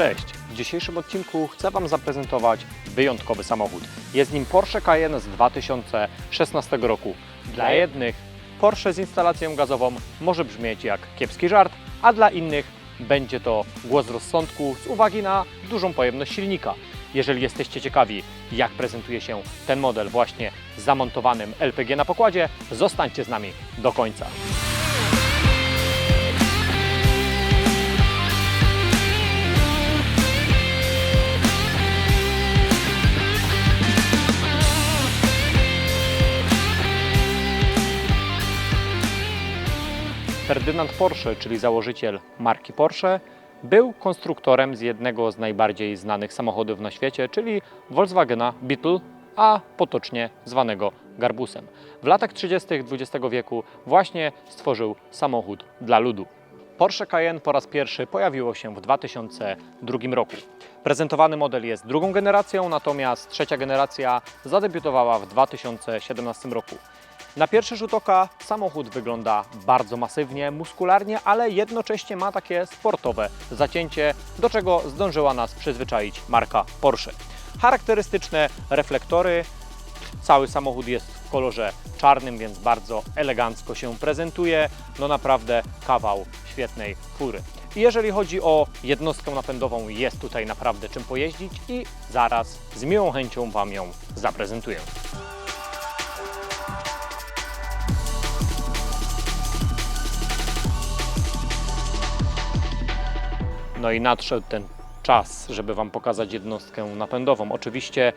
Cześć! W dzisiejszym odcinku chcę Wam zaprezentować wyjątkowy samochód. Jest nim Porsche Cayenne z 2016 roku. Dla jednych Porsche z instalacją gazową może brzmieć jak kiepski żart, a dla innych będzie to głos rozsądku z uwagi na dużą pojemność silnika. Jeżeli jesteście ciekawi, jak prezentuje się ten model właśnie z zamontowanym LPG na pokładzie, zostańcie z nami do końca. Ferdynand Porsche, czyli założyciel marki Porsche, był konstruktorem z jednego z najbardziej znanych samochodów na świecie, czyli Volkswagena Beetle, a potocznie zwanego Garbusem. W latach 30. XX wieku właśnie stworzył samochód dla ludu. Porsche Cayenne po raz pierwszy pojawiło się w 2002 roku. Prezentowany model jest drugą generacją, natomiast trzecia generacja zadebiutowała w 2017 roku. Na pierwszy rzut oka samochód wygląda bardzo masywnie, muskularnie, ale jednocześnie ma takie sportowe zacięcie, do czego zdążyła nas przyzwyczaić marka Porsche. Charakterystyczne reflektory, Cały samochód jest w kolorze czarnym, więc bardzo elegancko się prezentuje. No naprawdę kawał świetnej fury. I jeżeli chodzi o jednostkę napędową, jest tutaj naprawdę czym pojeździć i zaraz z miłą chęcią Wam ją zaprezentuję. No i nadszedł ten czas, żeby Wam pokazać jednostkę napędową. Oczywiście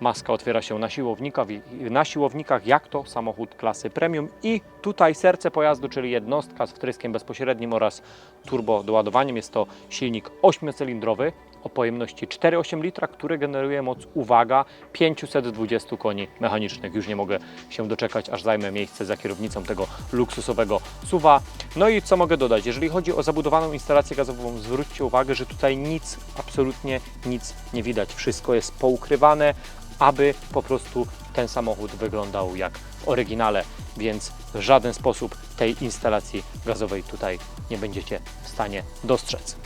maska otwiera się na siłownikach, na siłownikach jak to samochód klasy premium i tutaj serce pojazdu, czyli jednostka z wtryskiem bezpośrednim oraz turbo doładowaniem. Jest to silnik 8-cylindrowy o pojemności 4,8 litra, który generuje moc, uwaga, 520 koni mechanicznych. Już nie mogę się doczekać, aż zajmę miejsce za kierownicą tego luksusowego suwa. No i co mogę dodać? Jeżeli chodzi o zabudowaną instalację gazową, zwróćcie uwagę, że tutaj nic, absolutnie nic nie widać. Wszystko jest poukrywane, aby po prostu ten samochód wyglądał jak w oryginale, więc w żaden sposób tej instalacji gazowej tutaj nie będziecie w stanie dostrzec.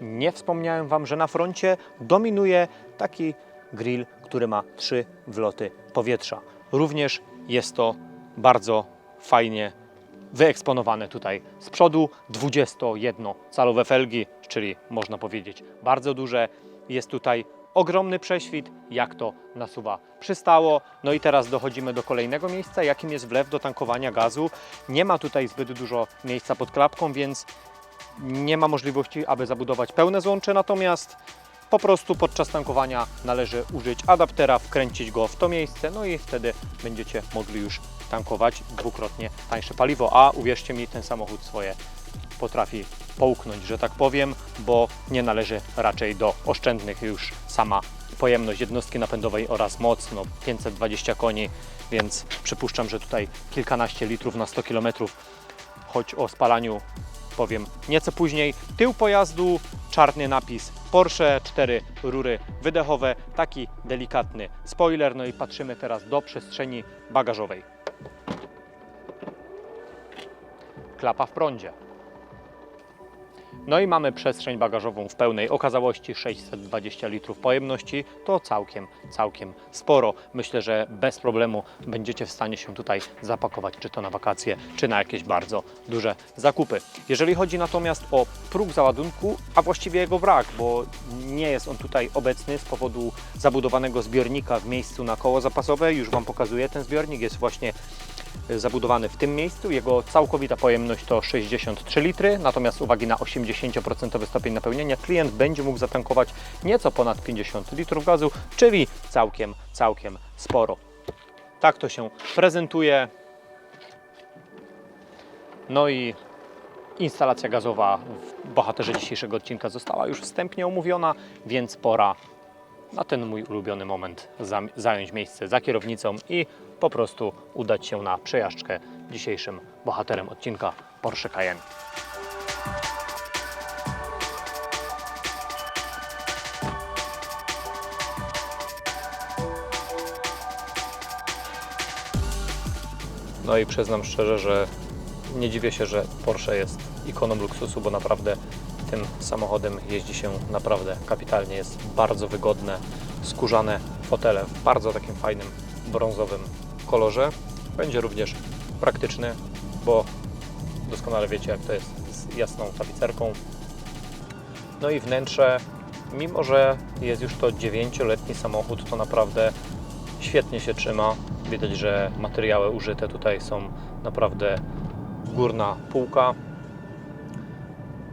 Nie wspomniałem Wam, że na froncie dominuje taki grill, który ma trzy wloty powietrza. Również jest to bardzo fajnie wyeksponowane tutaj z przodu 21-calowe felgi, czyli można powiedzieć bardzo duże. Jest tutaj ogromny prześwit, jak to nasuwa przystało. No i teraz dochodzimy do kolejnego miejsca, jakim jest wlew do tankowania gazu. Nie ma tutaj zbyt dużo miejsca pod klapką, więc nie ma możliwości, aby zabudować pełne złącze, natomiast po prostu podczas tankowania należy użyć adaptera, wkręcić go w to miejsce, no i wtedy będziecie mogli już tankować dwukrotnie tańsze paliwo, a uwierzcie mi, ten samochód swoje potrafi połknąć, że tak powiem, bo nie należy raczej do oszczędnych już sama pojemność jednostki napędowej oraz moc, no 520 koni, więc przypuszczam, że tutaj kilkanaście litrów na 100 km, choć o spalaniu powiem nieco później. Tył pojazdu, czarny napis Porsche, cztery rury wydechowe, taki delikatny spoiler. No i patrzymy teraz do przestrzeni bagażowej. Klapa w prądzie. No i mamy przestrzeń bagażową w pełnej okazałości 620 litrów pojemności. To całkiem, całkiem sporo. Myślę, że bez problemu będziecie w stanie się tutaj zapakować, czy to na wakacje, czy na jakieś bardzo duże zakupy. Jeżeli chodzi natomiast o próg załadunku, a właściwie jego brak, bo nie jest on tutaj obecny z powodu zabudowanego zbiornika w miejscu na koło zapasowe. Już Wam pokazuję, ten zbiornik jest właśnie zabudowany w tym miejscu. Jego całkowita pojemność to 63 litry, natomiast uwagi na 80% stopień napełnienia klient będzie mógł zatankować nieco ponad 50 litrów gazu, czyli całkiem, całkiem sporo. Tak to się prezentuje. No i instalacja gazowa w bohaterze dzisiejszego odcinka została już wstępnie omówiona, więc pora na ten mój ulubiony moment zająć miejsce za kierownicą i po prostu udać się na przejażdżkę dzisiejszym bohaterem odcinka Porsche Cayenne. No i przyznam szczerze, że nie dziwię się, że Porsche jest ikoną luksusu, bo naprawdę tym samochodem jeździ się naprawdę kapitalnie. Jest bardzo wygodne, skórzane fotele w bardzo takim fajnym brązowym kolorze. Będzie również praktyczny, bo doskonale wiecie jak to jest z jasną tapicerką. No i wnętrze, mimo że jest już to 9-letni samochód, to naprawdę świetnie się trzyma. Widać, że materiały użyte tutaj są naprawdę górna półka.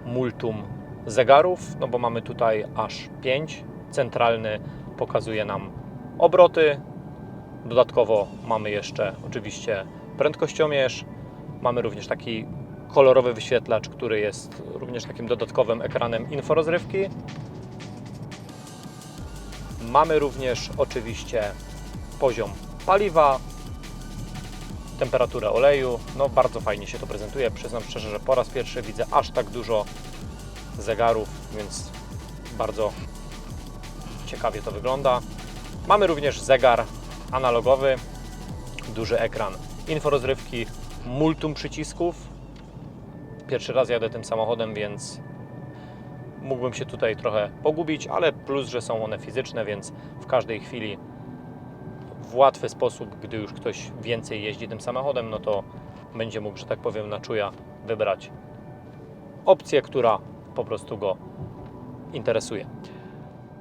Multum zegarów, no bo mamy tutaj aż 5. Centralny pokazuje nam obroty. Dodatkowo mamy jeszcze oczywiście prędkościomierz. Mamy również taki kolorowy wyświetlacz, który jest również takim dodatkowym ekranem inforozrywki. Mamy również oczywiście poziom paliwa, temperaturę oleju. No bardzo fajnie się to prezentuje. Przyznam szczerze, że po raz pierwszy widzę aż tak dużo zegarów, więc bardzo ciekawie to wygląda. Mamy również zegar analogowy, duży ekran inforozrywki, multum przycisków. Pierwszy raz jadę tym samochodem, więc mógłbym się tutaj trochę pogubić, ale plus, że są one fizyczne, więc w każdej chwili w łatwy sposób, gdy już ktoś więcej jeździ tym samochodem, no to będzie mógł, że tak powiem, na czuja wybrać opcję, która po prostu go interesuje.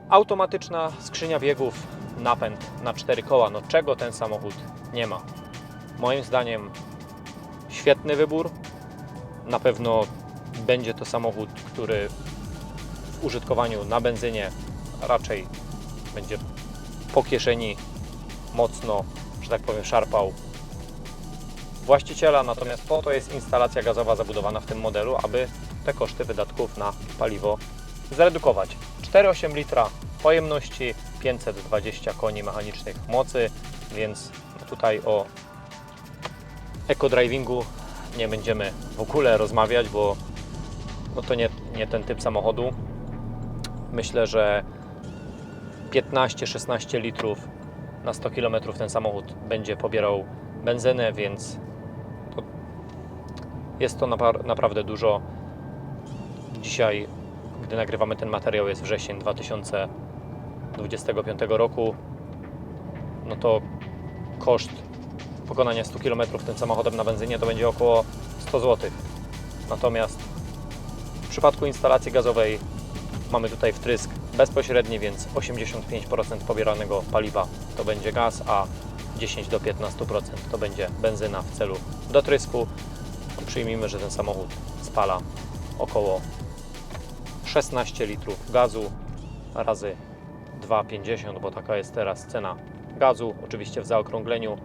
Automatyczna skrzynia biegów, napęd na cztery koła. No czego ten samochód nie ma? Moim zdaniem świetny wybór. Na pewno będzie to samochód, który w użytkowaniu na benzynie raczej będzie po kieszeni mocno, że tak powiem, szarpał właściciela, natomiast po to jest instalacja gazowa zabudowana w tym modelu, aby te koszty wydatków na paliwo zredukować. 4,8 litra pojemności, 520 koni mechanicznych mocy, więc tutaj o eco-drivingu nie będziemy w ogóle rozmawiać, bo no to nie, nie ten typ samochodu. Myślę, że 15-16 litrów na 100 km ten samochód będzie pobierał benzynę, więc to jest to naprawdę dużo. Dzisiaj, gdy nagrywamy ten materiał, jest wrzesień 2025 roku. No to koszt pokonania 100 km tym samochodem na benzynie to będzie około 100 zł. Natomiast w przypadku instalacji gazowej mamy tutaj wtrysk bezpośredni, więc 85% pobieranego paliwa to będzie gaz, a 10 do 15% to będzie benzyna w celu dotrysku. Przyjmijmy, że ten samochód spala około 16 litrów gazu razy 2,50, bo taka jest teraz cena gazu, oczywiście w zaokrągleniu.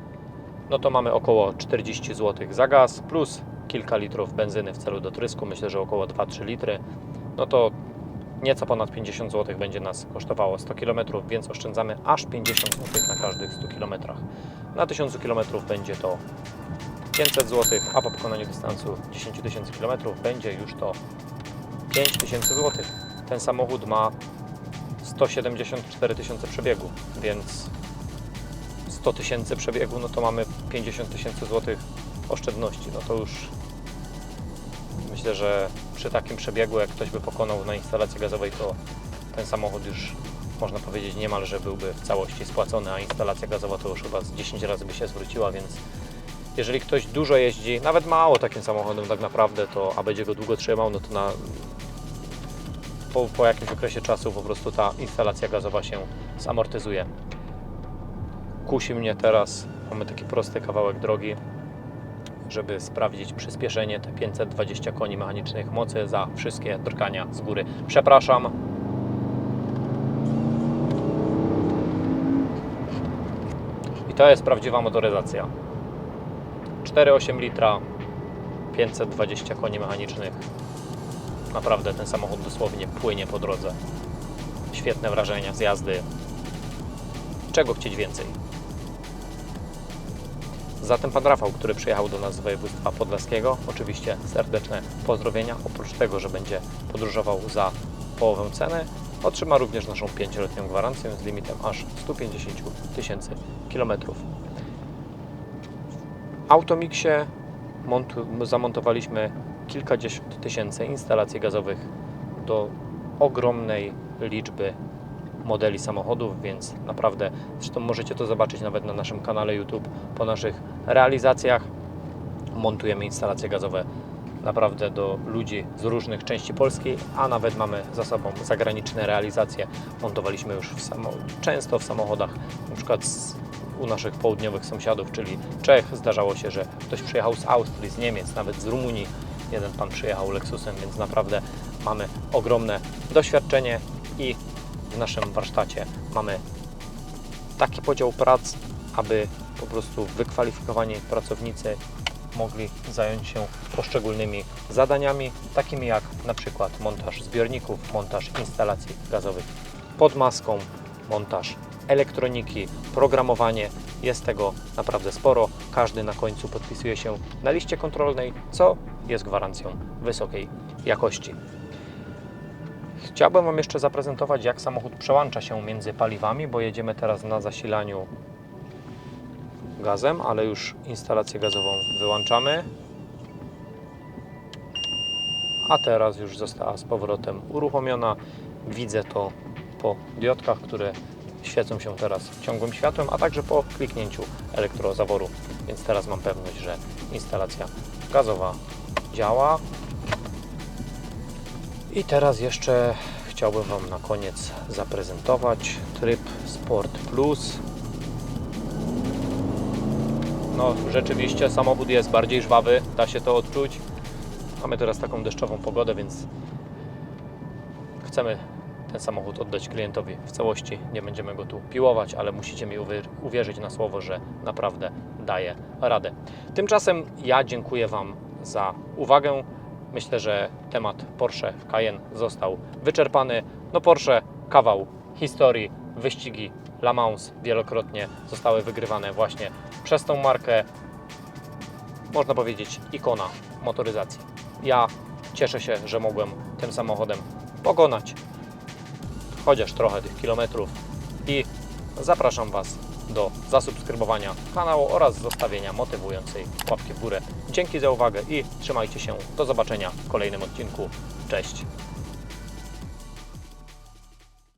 No to mamy około 40 zł za gaz plus kilka litrów benzyny w celu dotrysku, myślę, że około 2-3 litry. No to nieco ponad 50 zł będzie nas kosztowało 100 km, więc oszczędzamy aż 50 zł na każdych 100 km. Na 1000 km będzie to 500 zł, a po pokonaniu dystansu 10 tysięcy km będzie już to 5000 zł. Ten samochód ma 174 tysiące przebiegu, więc 100 tysięcy przebiegu, no to mamy 50 tysięcy złotych oszczędności. No to już myślę, że przy takim przebiegu, jak ktoś by pokonał na instalacji gazowej, to ten samochód już można powiedzieć niemalże byłby w całości spłacony, a instalacja gazowa to już chyba z 10 razy by się zwróciła, więc jeżeli ktoś dużo jeździ, nawet mało takim samochodem tak naprawdę, to a będzie go długo trzymał, no to na, po, po jakimś okresie czasu po prostu ta instalacja gazowa się zamortyzuje. Kusi mnie teraz, mamy taki prosty kawałek drogi, żeby sprawdzić przyspieszenie, te 520 koni mechanicznych mocy za wszystkie drgania z góry. Przepraszam. I to jest prawdziwa motoryzacja. 4,8 litra, 520 koni mechanicznych. Naprawdę ten samochód dosłownie płynie po drodze. Świetne wrażenia z jazdy. Czego chcieć więcej? Zatem pan Rafał, który przyjechał do nas z województwa podlaskiego, oczywiście serdeczne pozdrowienia. Oprócz tego, że będzie podróżował za połowę ceny, otrzyma również naszą 5-letnią gwarancję z limitem aż 150 tysięcy kilometrów. W Automixie zamontowaliśmy kilkadziesiąt tysięcy instalacji gazowych do ogromnej liczby modeli samochodów, więc naprawdę, zresztą możecie to zobaczyć nawet na naszym kanale YouTube po naszych realizacjach. Montujemy instalacje gazowe naprawdę do ludzi z różnych części Polski, a nawet mamy za sobą zagraniczne realizacje. Montowaliśmy już w często w samochodach, na przykład u naszych południowych sąsiadów, czyli Czech. Zdarzało się, że ktoś przyjechał z Austrii, z Niemiec, nawet z Rumunii. Jeden pan przyjechał Lexusem, więc naprawdę mamy ogromne doświadczenie i w naszym warsztacie mamy taki podział prac, aby po prostu wykwalifikowani pracownicy mogli zająć się poszczególnymi zadaniami, takimi jak na przykład montaż zbiorników, montaż instalacji gazowych pod maską, montaż elektroniki, programowanie. Jest tego naprawdę sporo. Każdy na końcu podpisuje się na liście kontrolnej, co jest gwarancją wysokiej jakości. Chciałbym Wam jeszcze zaprezentować, jak samochód przełącza się między paliwami, bo jedziemy teraz na zasilaniu gazem, ale już instalację gazową wyłączamy. A teraz już została z powrotem uruchomiona. Widzę to po diodkach, które świecą się teraz ciągłym światłem, a także po kliknięciu elektrozaworu. Więc teraz mam pewność, że instalacja gazowa działa. I teraz jeszcze chciałbym Wam na koniec zaprezentować tryb Sport Plus. No, rzeczywiście samochód jest bardziej żwawy, da się to odczuć. Mamy teraz taką deszczową pogodę, więc chcemy ten samochód oddać klientowi w całości. Nie będziemy go tu piłować, ale musicie mi uwier- uwierzyć na słowo, że naprawdę daje radę. Tymczasem ja dziękuję Wam za uwagę. Myślę, że temat Porsche Cayenne został wyczerpany. No Porsche, kawał historii, wyścigi La Mans wielokrotnie zostały wygrywane właśnie przez tą markę. Można powiedzieć ikona motoryzacji. Ja cieszę się, że mogłem tym samochodem pokonać chociaż trochę tych kilometrów i zapraszam Was do zasubskrybowania kanału oraz zostawienia motywującej łapki w górę. Dzięki za uwagę i trzymajcie się. Do zobaczenia w kolejnym odcinku. Cześć!